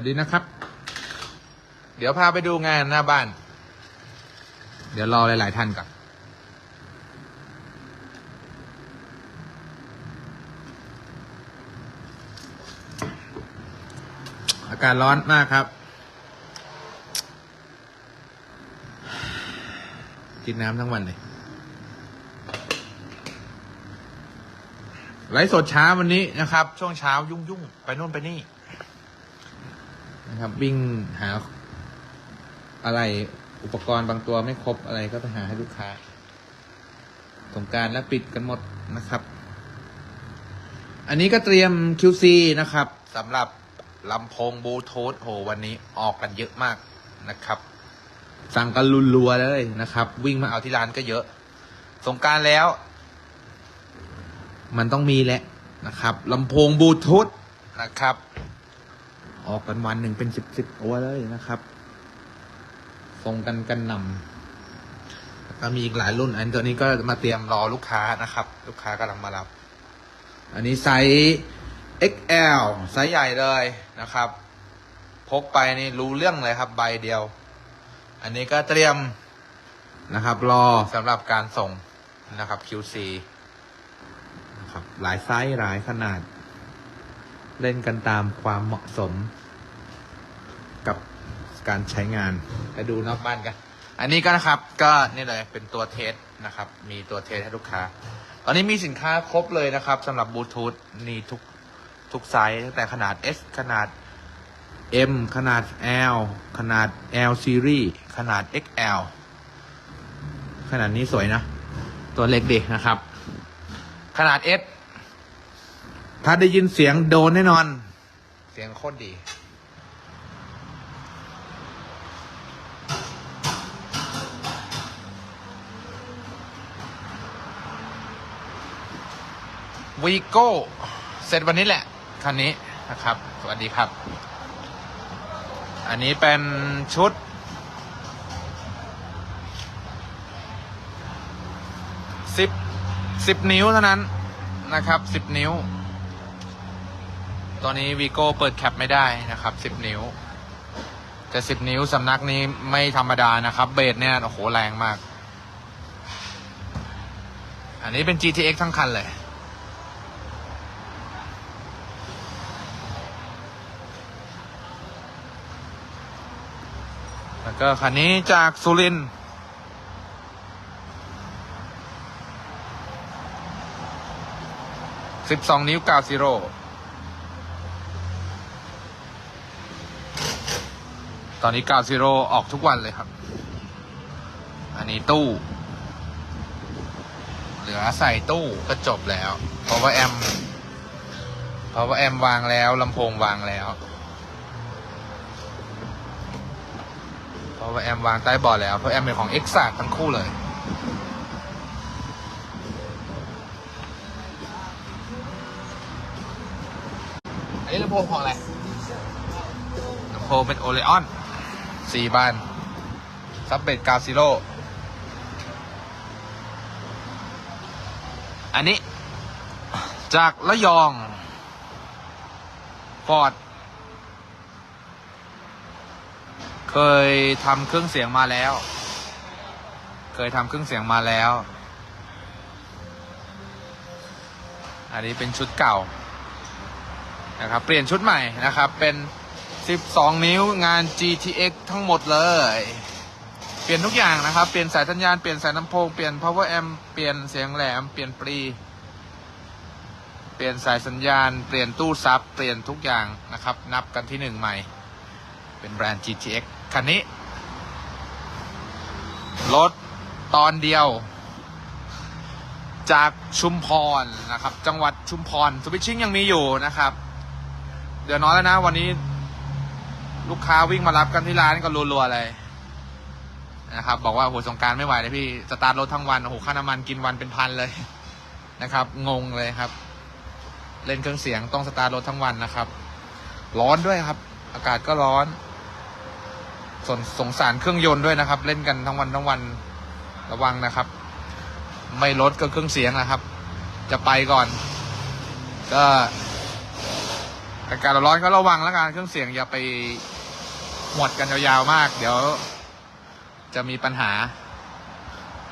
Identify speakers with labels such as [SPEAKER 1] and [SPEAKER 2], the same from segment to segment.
[SPEAKER 1] สวัสดีนะครับ เดี๋ยวพาไปดูงานหน้าบ้าน เดี๋ยวรอหลาย ๆ ท่านก่อนอากาศร้อนมากครับ กินน้ำทั้งวันเลยไลฟ์สดเช้าวันนี้นะครับ ช่วงเช้ายุ่งยุ่งๆไปนู่นไปนี่ นะครับ วิ่งหาอะไรอุปกรณ์บางตัวไม่ครบอะไรก็ไปหาให้ลูกค้าสงการแล้วปิดกันหมดนะครับ อันนี้ก็เตรียม QC นะครับสำหรับลำโพงบลูทูธโหวันนี้ออกกันเยอะมากนะครับ สั่งกันรัวเลยนะครับ วิ่งมาเอาที่ร้านก็เยอะสงการแล้ว มันต้องมีแหละนะครับลำโพงบลูทูธนะครับ ออกกันวันหนึ่งเป็นสิบสิบตัวเลยนะครับส่งกันกันนำก็มีอีกหลายรุ่น อันตัวนี้ก็มาเตรียมรอลูกค้านะครับ ลูกค้ากำลังมารับ อันนี้ไซส์ XL ไซส์ใหญ่เลยนะครับ พกไปนี่รู้เรื่องเลยครับใบเดียว อันนี้ก็เตรียมนะครับ รอสำหรับการส่งนะครับ QC นะครับหลายไซส์หลายขนาด เล่นกันตามความเหมาะสม การใช้งานไปดูนอกบ้านกัน อันนี้ก็นะครับก็นี่เลยเป็นตัวเทสนะครับ มีตัวเทสให้ลูกค้า ตอนนี้มีสินค้าครบเลยนะครับสำหรับบลูทูธนี่ทุกทุกไซส์ตั้งแต่ขนาด S ขนาด M ขนาด L ขนาด L series ขนาด XL ขนาดนี้สวยนะ ตัวเล็กดีนะครับ ขนาด S ถ้าได้ยินเสียงโดนแน่นอน เสียงโคตรดี วีโก้เสร็จวันนี้แหละคันนี้นะครับ สวัสดีครับ อันนี้เป็นชุดสิบสิบนิ้วเท่านั้นนะครับสิบนิ้ว ตอนนี้วีโก้เปิดแคปไม่ได้นะครับสิบนิ้ว แต่สิบนิ้วสำนักนี้ไม่ธรรมดานะครับ เบสเนี่ย โอ้โห แรงมาก อันนี้เป็น GTX ทั้งคันเลย แล้ว ก็คันนี้จากสุรินสิบสองนิ้วเก้าซีโร่ตอนนี้เก้าซีโร่ออกทุกวันเลยครับ อันนี้ตู้ เหลือใส่ตู้ก็จบแล้ว เพราะว่าแอม เพราะว่าแอมวางแล้วลำโพงวางแล้ว เพราะว่าแอมวางใต้บอร์ดแล้ว เพราะแอมเป็นของ X ซทั้งคู่เลย อันนี้ลำโพงของอะไรลำโพงเป็นโอเลออนสี่บานซับเบดกาซิโร่อันนี้ จากระยอง ฟอร์ด เคยทำเครื่องเสียงมาแล้ว เคยทำเครื่องเสียงมาแล้ว อันนี้เป็นชุดเก่านะครับ เปลี่ยนชุดใหม่นะครับ เป็น 12 นิ้วงาน GTX ทั้งหมดเลย เปลี่ยนทุกอย่างนะครับ เปลี่ยนสายสัญญาณ เปลี่ยนสายลำโพง เปลี่ยน power amp เปลี่ยนเสียงแหลม เปลี่ยนปรี เปลี่ยนสายสัญญาณ เปลี่ยนตู้ซับ เปลี่ยนทุกอย่างนะครับ นับกันที่หนึ่งใหม่ เป็นแบรนด์ GTX คันนี้ รถตอนเดียว จากชุมพรนะครับ จังหวัดชุมพรสวิตชิ่งยังมีอยู่นะครับ เดี๋ยวน้อยแล้วนะ วันนี้ ลูกค้าวิ่งมารับกันที่ร้านก็รัวๆเลยนะครับ บอกว่าโหสงการไม่ไหวเลยพี่ สตาร์ทรถทั้งวันโอ้โหค่าน้ำมันกินวันเป็นพันเลยนะครับ งงเลยครับ เล่นเครื่องเสียงต้องสตาร์ทรถทั้งวันนะครับ ร้อนด้วยครับ อากาศก็ร้อน สนสงสารเครื่องยนต์ด้วยนะครับ เล่นกันทั้งวันทั้งวันระวังนะครับ ไม่ลดก็เครื่องเสียงนะครับ จะไปก่อน ก็อากาศร้อนก็ระวังแล้วกันเครื่องเสียงอย่าไปหมดกันยาวๆมาก เดี๋ยวจะมีปัญหา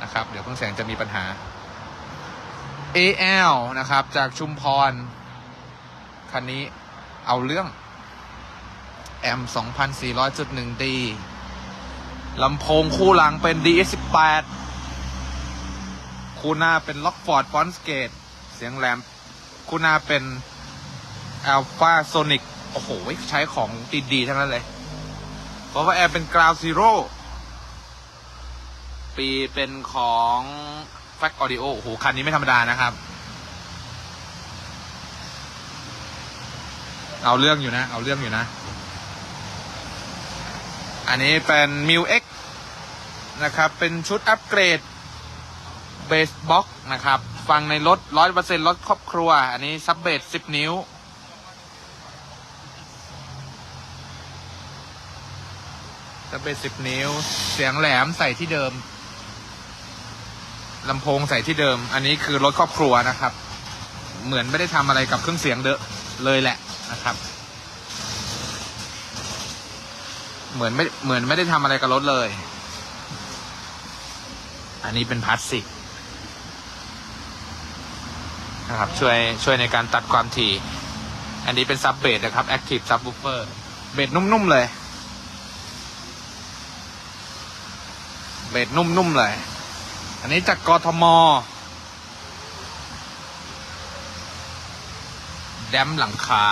[SPEAKER 1] นะครับ เดี๋ยวเครื่องเสียงจะมีปัญหา AL นะครับ จากชุมพร คันนี้เอาเรื่อง อม 2,400.1D ลำโพงคู่หลังเป็น DS18 คู่หน้าเป็น Lockford Fonsgate เสียงแหลม คู่หน้าเป็น Alpha Sonic โอ้โห ใช้ของดีๆทั้งนั้นเลย เพราะว่าแอร์เป็น Ground Zero ปีเป็นของ Fact Audio โอ้โห คันนี้ไม่ธรรมดานะครับ เอาเรื่องอยู่นะ เอาเรื่องอยู่นะ อันนี้เป็น m ิ X นะครับ เป็นชุดอัปเกรดเบสบ็อกนะครับ ฟังในรถร้อยเปอร์เซ็นต์รถครอบครัว อันนี้ซับเบสสิบนิ้ว ซับเบสสิบนิ้ว เสียงแหลมใส่ที่เดิม ลำโพงใส่ที่เดิม อันนี้คือรถครอบครัวนะครับ เหมือนไม่ได้ทำอะไรกับเครื่องเสียงเดอะเลยแหละนะครับ เหมือนไม่เหมือนไม่ได้ทำอะไรกับรถเลย อันนี้เป็นพลาสติกนะครับช่วยช่วยในการตัดความถี่ อันนี้เป็นซับเบสนะครับ Active Subwoofer เบสนุ่มๆเลย เบสนุ่มๆเลย อันนี้จากกทมแดมหลังคา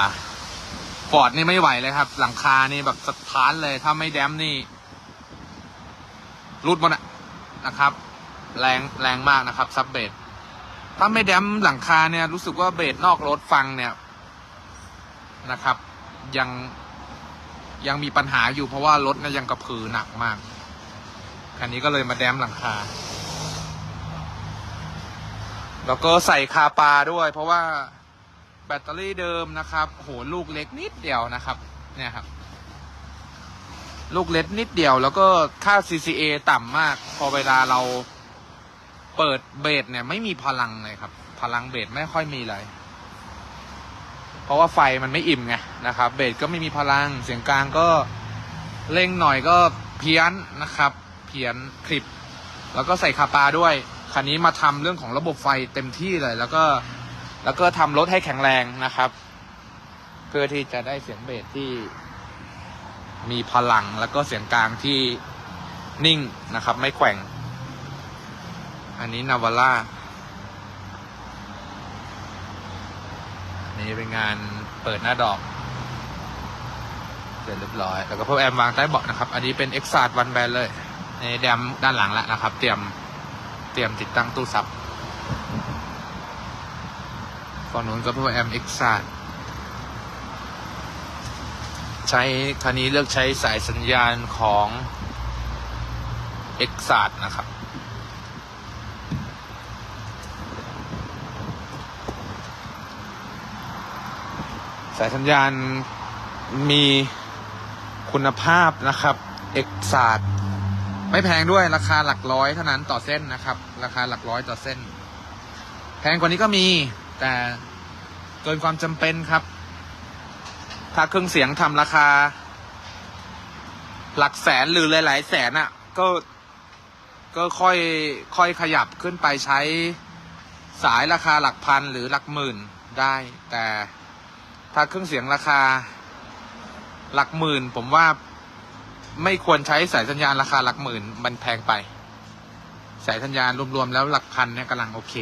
[SPEAKER 1] ฟอร์ดนี่ไม่ไหวเลยครับ หลังคานี่แบบสถานเลย ถ้าไม่แดมนี่รูดหมดอะนะครับ แรงแรงมากนะครับซับเบสถ้าไม่แดมหลังคาเนี่ย รู้สึกว่าเบสนอกรถฟังเนี่ยนะครับ ยังยังมีปัญหาอยู่เพราะว่ารถเนี่ยยังกระพือหนักมากคันนี้ก็เลยมาแดมหลังคา แล้วก็ใส่คาปาด้วย เพราะว่า แบตเตอรี่เดิมนะครับโหลูกเล็กนิดเดียวนะครับเนี่ยครับ ลูกเล็กนิดเดียว แล้วก็ค่า CCA ต่ำมาก พอเวลาเราเปิดเบสเนี่ย ไม่มีพลังเลยครับ พลังเบสไม่ค่อยมีเลย เพราะว่าไฟมันไม่อิ่มไงนะครับ เบสก็ไม่มีพลังเสียงกลางก็เร่งหน่อยก็เพี้ยนนะครับ เพี้ยนคลิป แล้วก็ใส่คาปาด้วยคันนี้มาทำเรื่องของระบบไฟเต็มที่เลย แล้วก็ แล้วก็ทำรถให้แข็งแรงนะครับ เพื่อที่จะได้เสียงเบสที่มีพลังแล้วก็เสียงกลางที่นิ่งนะครับ ไม่แกว่ง อันนี้นาวาร่าอันนี้เป็นงานเปิดหน้าดอกเสร็จเรียบร้อย แล้วก็เพิ่มแอมวางใต้เบาะนะครับ อันนี้เป็น e x a วันแบนเลยในแดมด้านหลังแล้วนะครับ เตรียมเตรียมติดตั้งตู้ซับ ฝั่งนู้นก็เพิ่มแอม e x a ใช้คันนี้เลือกใช้สายสัญญาณของ e x a นะครับสายสัญญาณมีคุณภาพนะครับ เอกศาสตร์ไม่แพงด้วยราคาหลักร้อยเท่านั้นต่อเส้นนะครับ ราคาหลักร้อยต่อเส้น แพงกว่านี้ก็มี แต่เกินความจำเป็นครับ ถ้าเครื่องเสียงทำราคา หลักแสนหรือหลาย ๆ แสนอะ่ะ ก็ก็ค่อยค่อยขยับขึ้นไปใช้สายราคาหลักพันหรือหลักหมื่นได้ แต่ถ้าเครื่องเสียงราคาหลักหมื่น ผมว่าไม่ควรใช้สายสัญญาณราคาหลักหมื่น มันแพงไป สายสัญญาณรวม ๆ แล้วหลักพันเนี่ยกำลังโอเค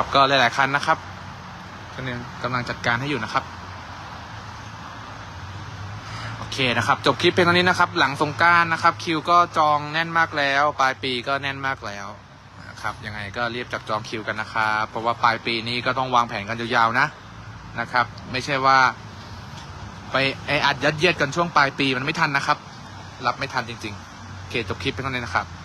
[SPEAKER 1] ครับก็หลายๆคันนะครับก็เนี่ยกำลังจัดการให้อยู่นะครับ โอเคนะครับ จบคลิปเพียงเท่านี้นะครับ หลังสงการนะครับ คิวก็จองแน่นมากแล้ว ปลายปีก็แน่นมากแล้วนะครับยังไงก็รีบจับจองคิวกันนะครับเพราะว่าปลายปีนี้ก็ต้องวางแผนกันยาวๆนะนะครับ ไม่ใช่ว่า ไปไออัดยัดเยียดกันช่วงปลายปีมันไม่ทันนะครับ รับไม่ทันจริงๆโอเคจบคลิปเพียงเท่านี้นะครับ